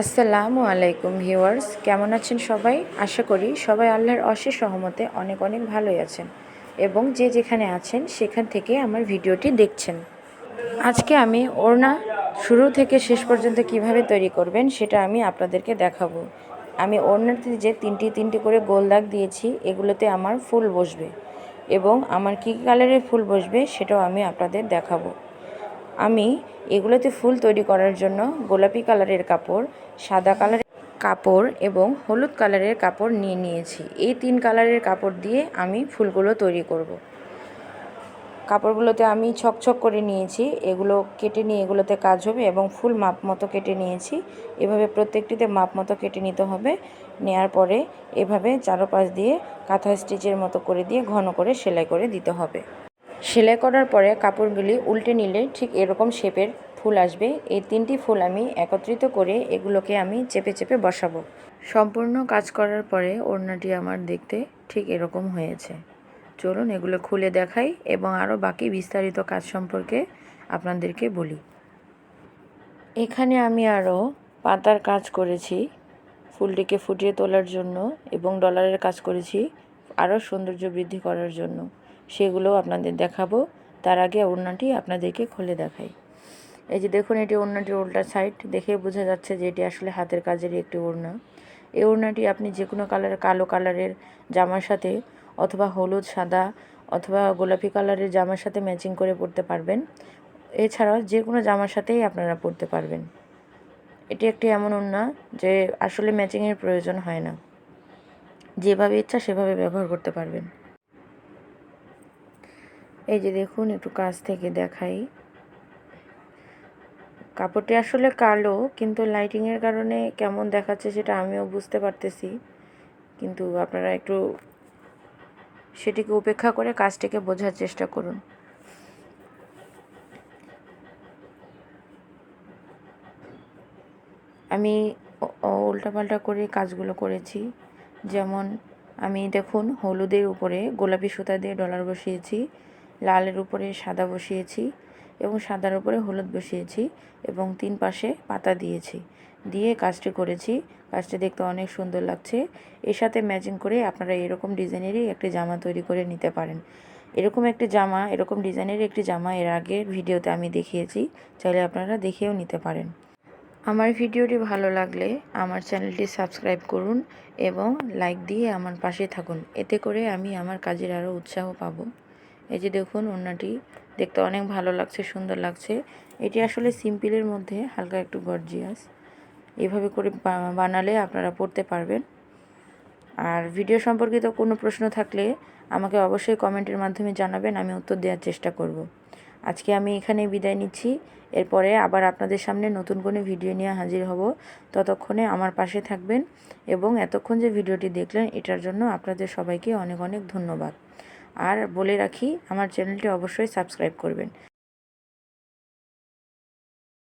আসসালামু আলাইকুম ভিউয়ার্স, কেমন আছেন সবাই? আশা করি সবাই আল্লাহর অশেষ সহমতে অনেক অনেক ভালোই আছেন এবং যে যেখানে আছেন সেখান থেকে আমার ভিডিওটি দেখছেন। আজকে আমি ওড়না শুরু থেকে শেষ পর্যন্ত কীভাবে তৈরি করবেন সেটা আমি আপনাদেরকে দেখাবো। আমি ওড়নাতে যে তিনটি তিনটি করে গোল দাগ দিয়েছি, এগুলোতে আমার ফুল বসবে এবং আমার কী কালারের ফুল বসবে সেটাও আমি আপনাদের দেখাবো। আমি এগুলোতে ফুল তৈরি করার জন্য গোলাপি কালারের কাপড়, সাদা কালারের কাপড় এবং হলুদ কালারের কাপড় নিয়ে নিয়েছি। এই তিন কালারের কাপড় দিয়ে আমি ফুলগুলো তৈরি করব। কাপড়গুলোতে আমি ছকছক করে নিয়েছি। এগুলো কেটে নিয়ে এগুলোতে কাজ হবে এবং ফুল মাপ মতো কেটে নিয়েছি। এভাবে প্রত্যেকটিতে মাপ মতো কেটে নিতে হবে। নেয়ার পরে এভাবে চারোপাশ দিয়ে কাঁথা স্টিচের মতো করে দিয়ে ঘন করে সেলাই করে দিতে হবে। সেলাই করার পরে কাপড়গুলি উল্টে নিলে ঠিক এরকম শেপের ফুল আসবে। এই তিনটি ফুল আমি একত্রিত করে এগুলোকে আমি চেপে চেপে বসাবো। সম্পূর্ণ কাজ করার পরে ওড়নাটি আমার দেখতে ঠিক এরকম হয়েছে। চলুন এগুলো খুলে দেখাই এবং আরও বাকি বিস্তারিত কাজ সম্পর্কে আপনাদেরকে বলি। এখানে আমি আরও পাতার কাজ করেছি, ফুলটিকে ফুটিয়ে তোলার জন্য এবং ডলারের কাজ করেছি আরও সৌন্দর্য বৃদ্ধি করার জন্য। সেগুলো আপনাদের দেখাবো। তার আগে ওড়নাটি আপনাদেরকে খুলে দেখাই। এই যে দেখুন, এটি ওড়নাটির উল্টা সাইড দেখে বোঝা যাচ্ছে যে এটি আসলে হাতের কাজেরই একটি ওড়না। এই ওড়নাটি আপনি যে কোনো কালার কালো কালারের জামার সাথে অথবা হলুদ, সাদা অথবা গোলাপি কালারের জামার সাথে ম্যাচিং করে পরতে পারবেন। এছাড়াও যে কোনো জামার সাথেই আপনারা পরতে পারবেন। এটি একটি এমন ওড়না যে আসলে ম্যাচিংয়ের প্রয়োজন হয় না। যেভাবে ইচ্ছা সেভাবে ব্যবহার করতে পারবেন। এই যে দেখুন, একটু কাছ থেকে দেখাই। কাপড়টি আসলে কালো, কিন্তু লাইটিংয়ের কারণে কেমন দেখাচ্ছে সেটা আমিও বুঝতে পারতেছি। কিন্তু আপনারা একটু সেটিকে উপেক্ষা করে কাজটিকে বোঝার চেষ্টা করুন। আমি উল্টাপাল্টা করে কাজগুলো করেছি। যেমন আমি দেখুন, হলুদের উপরে গোলাপি সুতা দিয়ে ডলার বসিয়েছি। লালের উপরে সাদা বসিয়েছি এবং সাদার উপরে হলুদ বসিয়েছি এবং তিন পাশে পাতা দিয়েছি। দিয়ে কাজটি করেছি। কাজটি দেখতে অনেক সুন্দর লাগছে। এর সাথে ম্যাচিং করে আপনারা এরকম ডিজাইনেরই একটি জামা তৈরি করে নিতে পারেন। এরকম একটি জামা, এরকম ডিজাইনের একটি জামা এর আগের ভিডিওতে আমি দেখিয়েছি। চাইলে আপনারা দেখেও নিতে পারেন। আমার ভিডিওটি ভালো লাগলে আমার চ্যানেলটি সাবস্ক্রাইব করুন এবং লাইক দিয়ে আমার পাশে থাকুন। এতে করে আমি আমার কাজের আরও উৎসাহ পাবো। এই যে দেখুন ওড়নাটি, দেখতে অনেক ভালো লাগছে, সুন্দর লাগছে। এটি আসলে সিম্পলের মধ্যে হালকা একটু গর্জিয়াস। এভাবে করে বানালে আপনারা পড়তে পারবেন। আর ভিডিও সম্পর্কিত কোনো প্রশ্ন থাকলে আমাকে অবশ্যই কমেন্টের মাধ্যমে জানাবেন, আমি উত্তর দেওয়ার চেষ্টা করব। আজকে আমি এখানেই বিদায় নিচ্ছি। এরপরে আবার আপনাদের সামনে নতুন কোনো ভিডিও নিয়ে হাজির হব। ততক্ষণে আমার পাশে থাকবেন এবং এতক্ষণ যে ভিডিওটি দেখলেন, এটার জন্য আপনাদের সবাইকে অনেক অনেক ধন্যবাদ। আর বলে রাখি আমার চ্যানেলটি অবশ্যই সাবস্ক্রাইব করবেন।